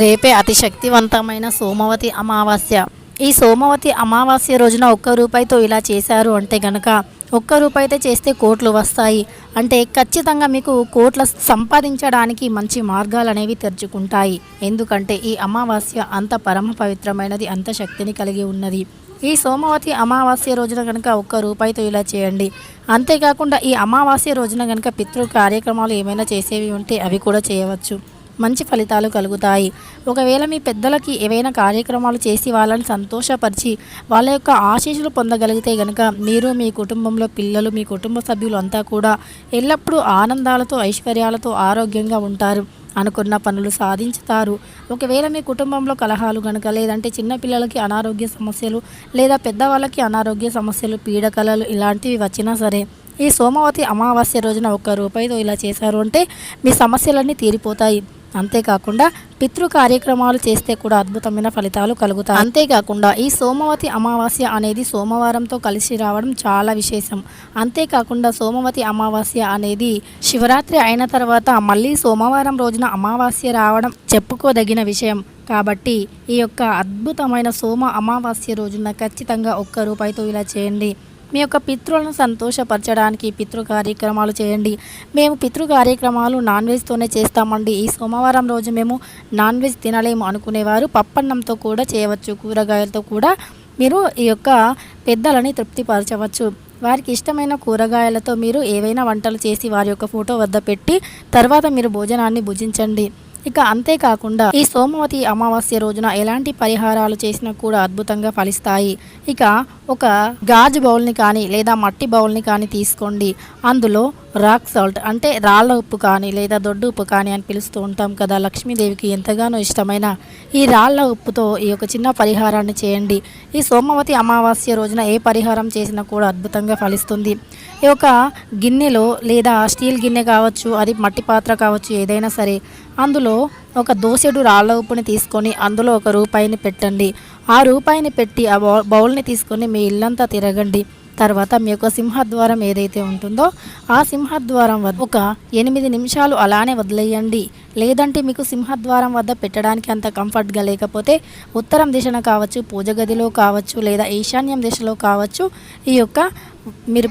రేపే అతి శక్తివంతమైన సోమవతి అమావాస్య. ఈ సోమవతి అమావాస్య రోజున ఒక్క రూపాయితో ఇలా చేశారు అంటే గనక ఒక్క రూపాయితో చేస్తే కోట్లు వస్తాయి. అంటే ఖచ్చితంగా మీకు కోట్ల సంపాదించడానికి మంచి మార్గాలు అనేవి తెరుచుకుంటాయి. ఎందుకంటే ఈ అమావాస్య అంత పరమ పవిత్రమైనది అంత శక్తిని కలిగి ఉన్నది. ఈ సోమవతి అమావాస్య రోజున కనుక ఒక్క రూపాయితో ఇలా చేయండి. అంతేకాకుండా ఈ అమావాస్య రోజున కనుక పితృ కార్యక్రమాలు ఏమైనా చేసేవి ఉంటే అవి కూడా చేయవచ్చు. మంచి ఫలితాలు కలుగుతాయి. ఒకవేళ మీ పెద్దలకి ఏవైనా కార్యక్రమాలు చేసి వాళ్ళని సంతోషపరిచి వాళ్ళ యొక్క ఆశీస్సులు పొందగలిగితే కనుక మీరు మీ కుటుంబంలో పిల్లలు మీ కుటుంబ సభ్యులు అంతా కూడా ఎల్లప్పుడూ ఆనందాలతో ఐశ్వర్యాలతో ఆరోగ్యంగా ఉంటారు అనుకున్న పనులు సాధించుతారు. ఒకవేళ మీ కుటుంబంలో కలహాలు కనుక లేదంటే చిన్నపిల్లలకి అనారోగ్య సమస్యలు లేదా పెద్దవాళ్ళకి అనారోగ్య సమస్యలు పీడకలలు ఇలాంటివి వచ్చినా సరే ఈ సోమవతి అమావాస్య రోజున ఒక్క రూపాయితో ఇలా చేశారు అంటే మీ సమస్యలన్నీ తీరిపోతాయి. అంతేకాకుండా పితృ కార్యక్రమాలు చేస్తే కూడా అద్భుతమైన ఫలితాలు కలుగుతాయి. అంతేకాకుండా ఈ సోమవతి అమావాస్య అనేది సోమవారంతో కలిసి రావడం చాలా విశేషం. అంతేకాకుండా సోమవతి అమావాస్య అనేది శివరాత్రి అయిన తర్వాత మళ్ళీ సోమవారం రోజున అమావాస్య రావడం చెప్పుకోదగిన విషయం. కాబట్టి ఈ యొక్క అద్భుతమైన సోమ అమావాస్య రోజున ఖచ్చితంగా ఒక్క రూపాయితో ఇలా చేయండి. మీ యొక్క పితృలను సంతోషపరచడానికి పితృ కార్యక్రమాలు చేయండి. మేము పితృ కార్యక్రమాలు నాన్ వెజ్తోనే చేస్తామండి. ఈ సోమవారం రోజు మేము నాన్ వెజ్ తినలేము అనుకునేవారు. పప్పన్నంతో కూడా చేయవచ్చు కూరగాయలతో కూడా మీరు ఈ యొక్క పెద్దలని తృప్తిపరచవచ్చు. వారికి ఇష్టమైన కూరగాయలతో మీరు ఏవైనా వంటలు చేసి వారి యొక్క ఫోటో వద్ద పెట్టి తర్వాత మీరు భోజనాన్ని భుజించండి. ఇక అంతేకాకుండా ఈ సోమవతి అమావాస్య రోజున ఎలాంటి పరిహారాలు చేసినా కూడా అద్భుతంగా ఫలిస్తాయి. ఇక ఒక గాజు బౌల్ని కానీ లేదా మట్టి బౌల్ని కానీ తీసుకోండి. అందులో రాక్ సాల్ట్ అంటే రాళ్ళ ఉప్పు కానీ లేదా దొడ్డు ఉప్పు కానీ అని పిలుస్తూ ఉంటాం కదా. లక్ష్మీదేవికి ఎంతగానో ఇష్టమైన ఈ రాళ్ళ ఉప్పుతో ఈ యొక్క చిన్న పరిహారాన్ని చేయండి. ఈ సోమవతి అమావాస్య రోజున ఏ పరిహారం చేసినా కూడా అద్భుతంగా ఫలిస్తుంది. ఈ యొక్క గిన్నెలో లేదా స్టీల్ గిన్నె కావచ్చు అది మట్టి పాత్ర కావచ్చు ఏదైనా సరే అందులో ఒక దోసెడు రాళ్ళ ఉప్పుని తీసుకొని అందులో ఒక రూపాయిని పెట్టండి. ఆ రూపాయిని పెట్టి ఆ బౌల్ని తీసుకొని మీ ఇల్లంతా తిరగండి. తర్వాత మీ యొక్క సింహద్వారం ఏదైతే ఉంటుందో ఆ సింహద్వారం వద్ద ఒక ఎనిమిది నిమిషాలు అలానే వదిలేయండి. లేదంటే మీకు సింహద్వారం వద్ద పెట్టడానికి అంత కంఫర్ట్గా లేకపోతే ఉత్తరం దిశన కావచ్చు పూజ గదిలో కావచ్చు లేదా ఈశాన్యం దిశలో కావచ్చు ఈ యొక్క మీరు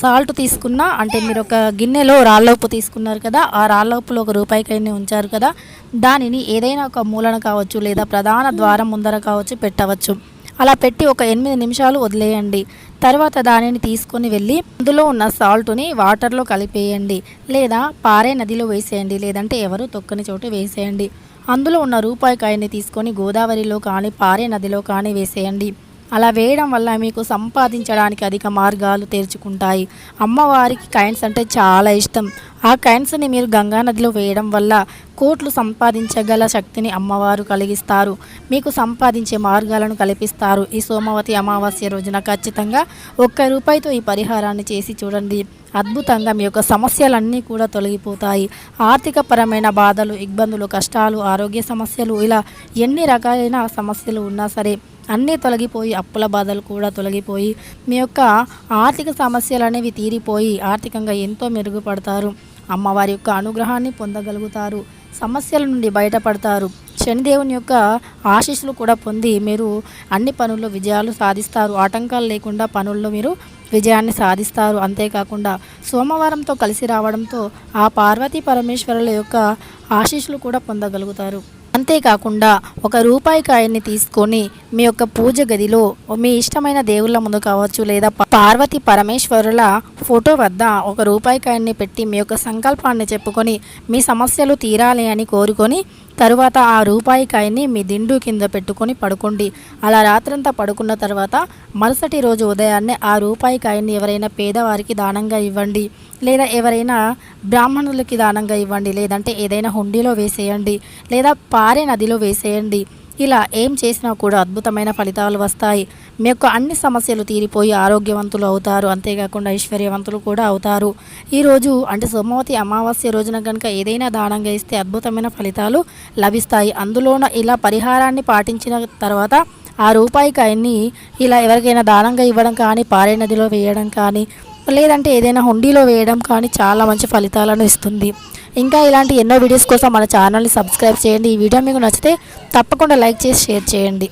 సాల్ట్ తీసుకున్న అంటే మీరు ఒక గిన్నెలో రాళ్ళోపు తీసుకున్నారు కదా ఆ రాళ్ళోపులో ఒక రూపాయికైనా ఉంచారు కదా దానిని ఏదైనా ఒక మూలన కావచ్చు లేదా ప్రధాన ద్వారం ముందర కావచ్చు పెట్టవచ్చు. అలా పెట్టి ఒక ఎనిమిది నిమిషాలు వదిలేయండి. తర్వాత దానిని తీసుకొని వెళ్ళి అందులో ఉన్న సాల్ట్ని వాటర్లో కలిపేయండి. లేదా పారే నదిలో వేసేయండి. లేదంటే ఎవరు తొక్కని చోటు వేసేయండి. అందులో ఉన్న రూపాయి కాయని తీసుకొని గోదావరిలో కానీ పారే నదిలో కానీ వేసేయండి. అలా వేయడం వల్ల మీకు సంపాదించడానికి అధిక మార్గాలు తెరుచుకుంటాయి. అమ్మవారికి కైన్స్ అంటే చాలా ఇష్టం. ఆ కైన్స్ని మీరు గంగా నదిలో వేయడం వల్ల కోట్లు సంపాదించగల శక్తిని అమ్మవారు కలిగిస్తారు. మీకు సంపాదించే మార్గాలను కల్పిస్తారు. ఈ సోమవతి అమావాస్య రోజున ఖచ్చితంగా ఒక్క రూపాయితో ఈ పరిహారాన్ని చేసి చూడండి. అద్భుతంగా మీ యొక్క సమస్యలన్నీ కూడా తొలగిపోతాయి. ఆర్థిక పరమైన బాధలు ఇబ్బందులు కష్టాలు ఆరోగ్య సమస్యలు ఇలా ఎన్ని రకాలైన సమస్యలు ఉన్నా సరే అన్నీ తొలగిపోయి అప్పుల బాధలు కూడా తొలగిపోయి మీ యొక్క ఆర్థిక సమస్యలు అనేవి తీరిపోయి ఆర్థికంగా ఎంతో మెరుగుపడతారు. అమ్మవారి యొక్క అనుగ్రహాన్ని పొందగలుగుతారు. సమస్యల నుండి బయటపడతారు. శనిదేవుని యొక్క ఆశీస్సులు కూడా పొంది మీరు అన్ని పనుల్లో విజయాలు సాధిస్తారు. ఆటంకాలు లేకుండా పనుల్లో మీరు విజయాన్ని సాధిస్తారు. అంతేకాకుండా సోమవారంతో కలిసి రావడంతో ఆ పార్వతీ పరమేశ్వరుల యొక్క ఆశీస్సులు కూడా పొందగలుగుతారు. అంతేకాకుండా ఒక రూపాయి కాయన్ని తీసుకొని మీ యొక్క పూజ గదిలో మీ ఇష్టమైన దేవుళ్ళ ముందు కావచ్చు లేదా పార్వతి పరమేశ్వరుల ఫోటో వద్ద ఒక రూపాయి కాయన్ని పెట్టి మీ యొక్క సంకల్పాన్ని చెప్పుకొని మీ సమస్యలు తీరాలి అని కోరుకొని తరువాత ఆ రూపాయి కాయని మీ దిండు కింద పెట్టుకొని పడుకోండి. అలా రాత్రంతా పడుకున్న తర్వాత మరుసటి రోజు ఉదయాన్నే ఆ రూపాయి కాయని ఎవరైనా పేదవారికి దానంగా ఇవ్వండి. లేదా ఎవరైనా బ్రాహ్మణులకి దానంగా ఇవ్వండి. లేదంటే ఏదైనా హుండీలో వేసేయండి. లేదా పారే నదిలో వేసేయండి. ఇలా ఏం చేసినా కూడా అద్భుతమైన ఫలితాలు వస్తాయి. మీ యొక్క అన్ని సమస్యలు తీరిపోయి ఆరోగ్యవంతులు అవుతారు. అంతేకాకుండా ఐశ్వర్యవంతులు కూడా అవుతారు. ఈరోజు అంటే సోమవతి అమావాస్య రోజున కనుక ఏదైనా దానంగా ఇస్తే అద్భుతమైన ఫలితాలు లభిస్తాయి. అందులోన ఇలా పరిహారాన్ని పాటించిన తర్వాత ఆ రూపాయికాయన్ని ఇలా ఎవరికైనా దానంగా ఇవ్వడం కానీ పారే నదిలో వేయడం కానీ లేదంటే ఏదైనా హుండీలో వేయడం కానీ చాలా మంచి ఫలితాలను ఇస్తుంది. ఇంకా ఇలాంటి ఎన్నో వీడియోస్ కోసం మన ఛానల్ని సబ్స్క్రైబ్ చేయండి. ఈ వీడియో మీకు నచ్చితే తప్పకుండా లైక్ చేసి షేర్ చేయండి.